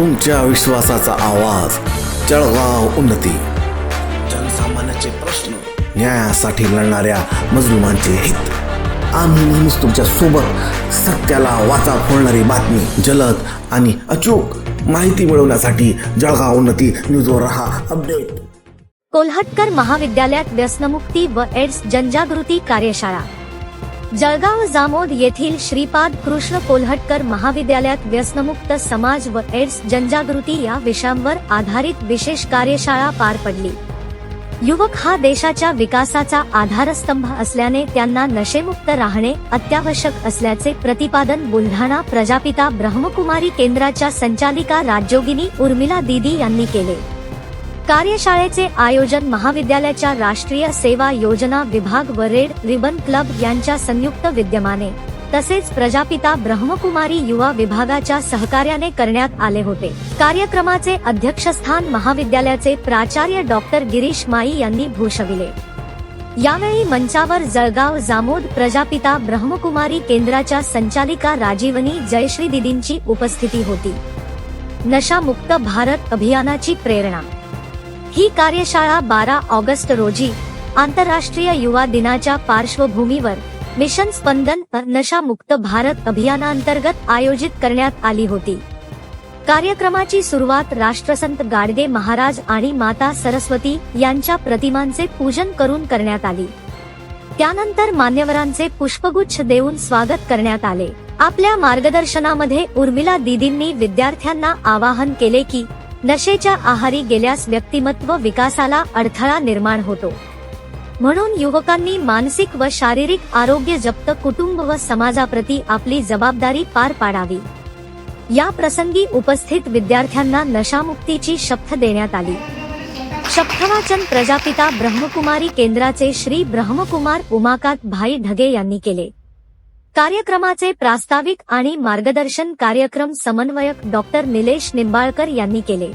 तुमच्या विश्वासाचा आवाज. जळगाव उन्नती. जनसामान्याचे प्रश्न न्यायासाठी लढणाऱ्या मजलुमांचे हित. आम्ही नेहमीच तुमच्यासोबत सत्याला वाचा फोडणारी बातमी जलद आणि अचूक माहिती मिळवण्यासाठी जळगाव उन्नती न्यूजवर रहा अपडेट. कोल्हटकर महाविद्यालयात व्यसनमुक्ती व एड्स जनजागृती कार्यशाळा. जळगाव जामोद येथील श्रीपाद कृष्ण कोल्हटकर महाविद्यालयात व्यसनमुक्त समाज व एड्स जनजागृती या विषयांवर आधारित विशेष कार्यशाळा पार पडली. युवक हा देशाच्या विकासाचा आधारस्तंभ असल्याने त्यांना नशेमुक्त राहणे अत्यावश्यक असल्याचे प्रतिपादन बुलढाणा प्रजापिता ब्रह्मकुमारी केंद्राच्या संचालिका राज्योगिनी उर्मिला दिदी यांनी केले. कार्यशाळेचे आयोजन महाविद्यालयाच्या राष्ट्रीय सेवा योजना विभाग व रेड रिबन क्लब यांच्या संयुक्त विद्यमाने तसेच प्रजापिता ब्रह्मकुमारी युवा विभागाच्या सहकार्याने करण्यात आले होते. कार्यक्रमाचे अध्यक्षस्थान महाविद्यालयाचे प्राचार्य डॉक्टर गिरीश माई यांनी भूषविले. यावेळी मंचावर जळगाव जामोद प्रजापिता ब्रह्मकुमारी केंद्राच्या संचालिका राजीवनी जयश्री दिदींची उपस्थिती होती. नशामुक्त भारत अभियानाची प्रेरणा ही कार्यशाळा बारा ऑगस्ट रोजी आंतरराष्ट्रीय युवा दिनाच्या पार्श्वभूमीवर मिशन स्पंदन नशामुक्त भारत अभियानांतर्गत आयोजित करण्यात आली होती. कार्यक्रमाची सुरुवात राष्ट्रसंत गाडगे महाराज आणि माता सरस्वती यांच्या प्रतिमांचे पूजन करून करण्यात आली. त्यानंतर मान्यवरांचे पुष्पगुच्छ देऊन स्वागत करण्यात आले. आपल्या मार्गदर्शनामध्ये उर्मिला दिदींनी विद्यार्थ्यांना आवाहन केले की नशेच्या आहारी गेल्यास व्यक्तिमत्व विकासाला अडथळा निर्माण होतो. म्हणून युवकांनी मानसिक व शारीरिक आरोग्य जप्त कुटुंब व समाजाप्रती आपली जबाबदारी पार पाडावी. या प्रसंगी उपस्थित विद्यार्थ्यांना नशामुक्तीची शपथ देण्यात आली. शपथवाचन प्रजापिता ब्रह्मकुमारी केंद्राचे श्री ब्रह्मकुमार उमाकात भाई ढगे यांनी केले. कार्यक्रमाचे प्रास्ताविक आणि मार्गदर्शन कार्यक्रम समन्वयक डॉक्टर निलेश निंबाळकर यांनी केले.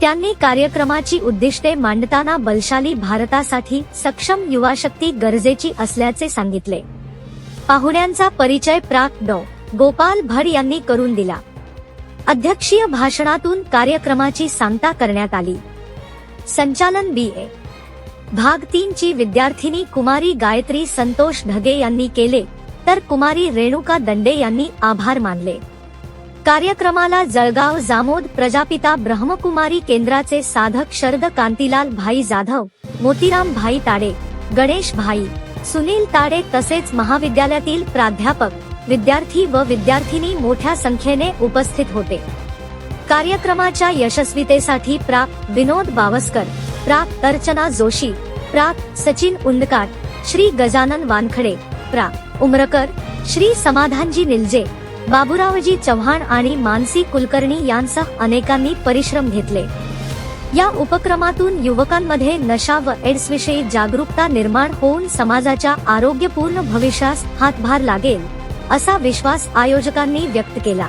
त्यांनी कार्यक्रमाची उद्दिष्टे मांडताना बलशाली भारतासाठी सक्षम युवाशक्ती गरजेची असल्याचे सांगितले. पाहुण्यांचा परिचय प्राक डॉ. गोपाल भड यांनी करून दिला. अध्यक्षीय भाषणातून कार्यक्रमाची सांगता करण्यात आली. संचालन बी. ए. भाग तीन ची विद्यार्थिनी कुमारी गायत्री संतोष ढगे यांनी केले. तर कुमारी रेणुका दंडे यांनी आभार मानले. कार्यक्रमाला जळगाव जामोद प्रजापिता ब्रह्मकुमारी केंद्राचे साधक शरद कांतीलाल भाई जाधव मोतीराम भाई ताडे गणेश भाई सुनील ताडे तसेच महाविद्यालयातील प्राध्यापक विद्यार्थी व विद्यार्थिनी मोठ्या संख्येने उपस्थित होते. कार्यक्रमाच्या यशस्वीतेसाठी प्राप विनोद बावस्कर प्राप अर्चना जोशी प्राप सचिन उंदकाट श्री गजानन वानखडे प्रा उमरकर श्री समाधानजी निलजे बाबुरावजी चव्हाण आणि मानसी कुलकर्णी यांसह अनेकांनी परिश्रम घेतले. या उपक्रमातून युवकांमध्ये नशा व एड्स विषयी जागरूकता निर्माण होऊन समाजाच्या आरोग्यपूर्ण भविष्यास हातभार लागेल असा विश्वास आयोजकांनी व्यक्त केला.